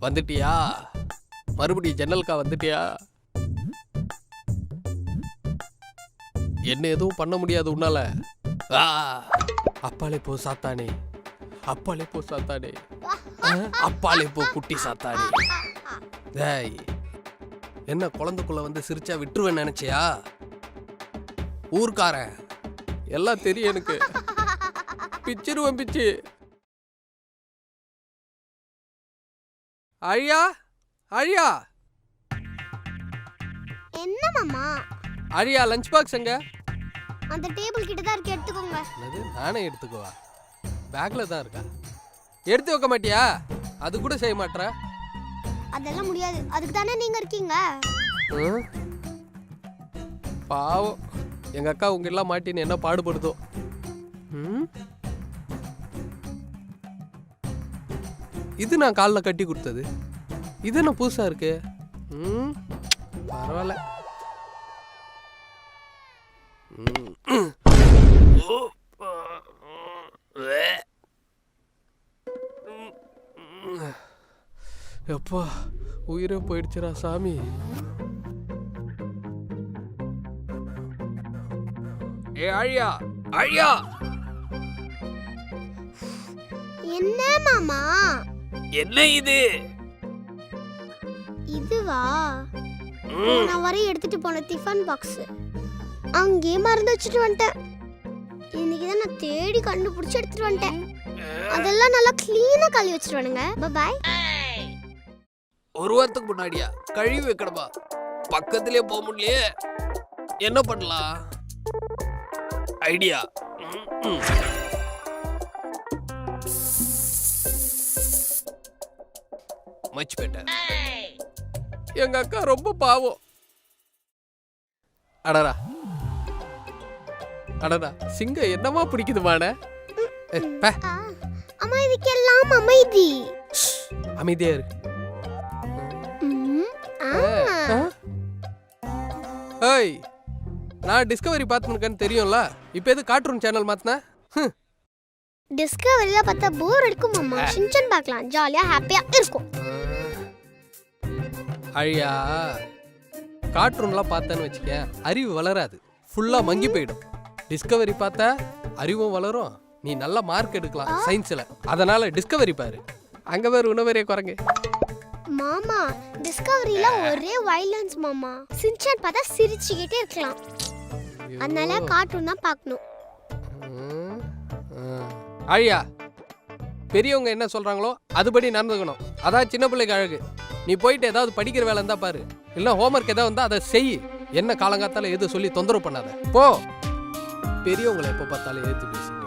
வந்துட்டியா? மறுபடியும் ஜன்னல்கா வந்துட்டியா? என்ன எதுவும் பண்ண முடியாது உன்னால. ஆ, அப்பாலே போ சாத்தானே. அப்பாலே போ சாத்தானே. ஆ, அப்பாலே போ குட்டி சாத்தானே. டேய் என்ன குழந்தைக்குள்ள வந்து சிரிச்சா விட்டுருவேன் நினைச்சியா? ஊர்க்காரன். எல்லாம் தெரியும் எனக்கு. பிச்சிருவேன் பிச்சு. அழியா? அழியா? என்ன மாமா? அழியா லஞ்ச் பாக்ஸ் எங்க? அந்த டேபிள் கிட்ட தான் இருக்கு எடுத்துக்கோங்க. என்னது? நானே எடுத்துக்குவா? பேக்ல தான் இருக்கா? எடுத்து வைக்க மாட்டியா? அது கூட செய்ய மாட்ற? அதெல்லாம் முடியாது. அதுக்கு தானே நீங்க இருக்கீங்க? பாவம். எங்க அக்கா உங்க எல்லாம் மாட்டின்னு என்ன பாடுபடுதோ. இது நான் காலில் கட்டி கொடுத்தது. இது என்ன புதுசா இருக்கு? ம் பரவாயில்ல. ம். எப்பா உயிரே போயிடுச்சுடா சாமி. ஏ அழியா அழியா. என்ன மாமா? என்ன இது? இதுவா? நான் வரை எடுத்துட்டு போன டிஃபன் பாக்ஸ் அங்கேயே மறந்து வச்சுட்டு வந்துட்டேன். இன்னைக்கு தான் நான் தேடி கண்டுபிடிச்சு எடுத்துட்டு வந்துட்டேன். அதெல்லாம் நல்லா க்ளீனா கழுவி வச்சுட்டு வந்துங்க பாய் ஒரு வாரத்துக்கு முன்னாடியா? கழுவி வைக்கணுமா? பக்கத்திலே போக முடியலையே. என்ன பண்ணலாம்? ஐடியா. மச் பெட்டர் எங்க அக்கா ரொம்ப பாவம். அடடா. அடடா. சிங்கம் என்னமா பிடிக்குதுமான அம்மா இதுக்கெல்லாம் அமைதி. அமைதியா ஆ. ஏய் நான் டிஸ்கவரி பார்த்துருக்கேன்னு தெரியும்ல? இப்போ எது கார்ட்டூன் சேனல் மாத்தின? டிஸ்கவரியில பார்த்தா போர் அடிக்கும் மாமா சின்சன் பார்க்கலாம். ஜாலியா ஹாப்பியா இருக்கும். அழியா. கார்ட்டூன்லாம் பார்த்தேன்னு வச்சுக்க அறிவு வளராது. ஃபுல்லாக மங்கி போயிடும். டிஸ்கவரி பார்த்தா அறிவும் வளரும். நீ நல்ல மார்க் எடுக்கலாம் சயின்ஸில் அதனால டிஸ்கவரி பாரு. அங்கே பேர் உணவரே குரங்கு. மாமா டிஸ்கவரியில ஒரே வைலன்ஸ் மாமா. சின்சன் பார்த்தா சிரிச்சுக்கிட்டே இருக்கலாம். அதனால கார்ட்டூன் தான் பார்க்கணும். அழியா. பெரியவங்க என்ன சொல்றாங்களோ அதுபடி நடந்துக்கணும். அதான் சின்ன பிள்ளைக்கு அழகு. நீ போயிட்டு ஏதாவது படிக்கிற வேலை இருந்தா பாரு. இல்ல ஹோம்ஒர்க் ஏதாவது இருந்தா அதை செய். என்ன காலங்காத்தால எது சொல்லி தொந்தரவு பண்ணாத. போ. பெரியவங்களை எப்போ பார்த்தாலும் ஏத்து பேசுங்க